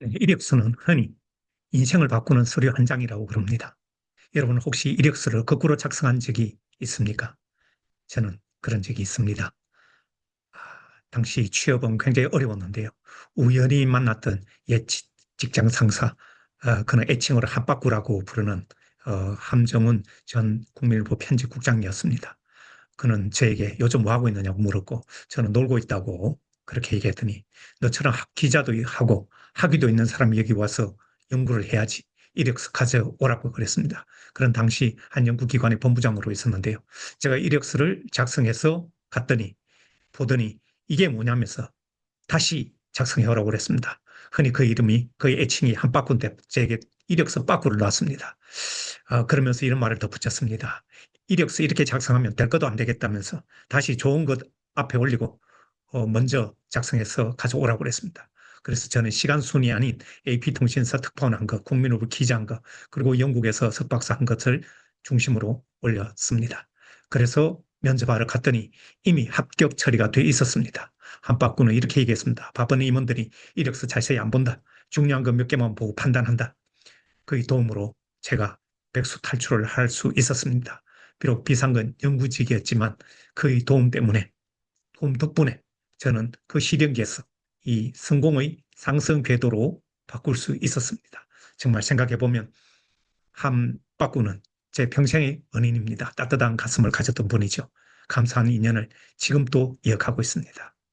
이력서는 흔히 인생을 바꾸는 서류 한 장이라고 그럽니다. 여러분 혹시 이력서를 거꾸로 작성한 적이 있습니까? 저는 그런 적이 있습니다. 아, 당시 취업은 굉장히 어려웠는데요. 우연히 만났던 옛 직장 상사, 어, 그는 애칭으로 한바꾸라고 부르는 어, 함정훈 전 국민일보 편집국장이었습니다. 그는 저에게 요즘 뭐 하고 있느냐고 물었고 저는 놀고 있다고 그렇게 얘기했더니 너처럼 기자도 하고 학위도 있는 사람이 여기 와서 연구를 해야지 이력서 가져오라고 그랬습니다. 그런 당시 한 연구기관의 본부장으로 있었는데요. 제가 이력서를 작성해서 갔더니 보더니 이게 뭐냐면서 다시 작성해오라고 그랬습니다. 흔히 그 이름이 그의 애칭이 한 바꾼데 제게 이력서 빠꾸를 놨습니다. 어, 그러면서 이런 말을 덧붙였습니다. 이력서 이렇게 작성하면 될 것도 안 되겠다면서 다시 좋은 것 앞에 올리고 어, 먼저 작성해서 가져오라고 그랬습니다. 그래서 저는 시간 순위 아닌 AP통신사 특파원 한 것, 국민의힘 기자한 것, 그리고 영국에서 석박사 한 것을 중심으로 올렸습니다. 그래서 면접하러 갔더니 이미 합격 처리가 돼 있었습니다. 한바꾸는 이렇게 얘기했습니다. 바쁜 임원들이 이력서 자세히 안 본다. 중요한 거몇 개만 보고 판단한다. 그의 도움으로 제가 백수 탈출을 할 수 있었습니다. 비록 비상근 연구직이었지만 그의 도움 때문에, 도움 덕분에 저는 그 시련기에서 이 성공의 상승 궤도로 바꿀 수 있었습니다. 정말 생각해보면 함 바꾸는 제 평생의 은인입니다. 따뜻한 가슴을 가졌던 분이죠. 감사한 인연을 지금 도 이어가고 있습니다.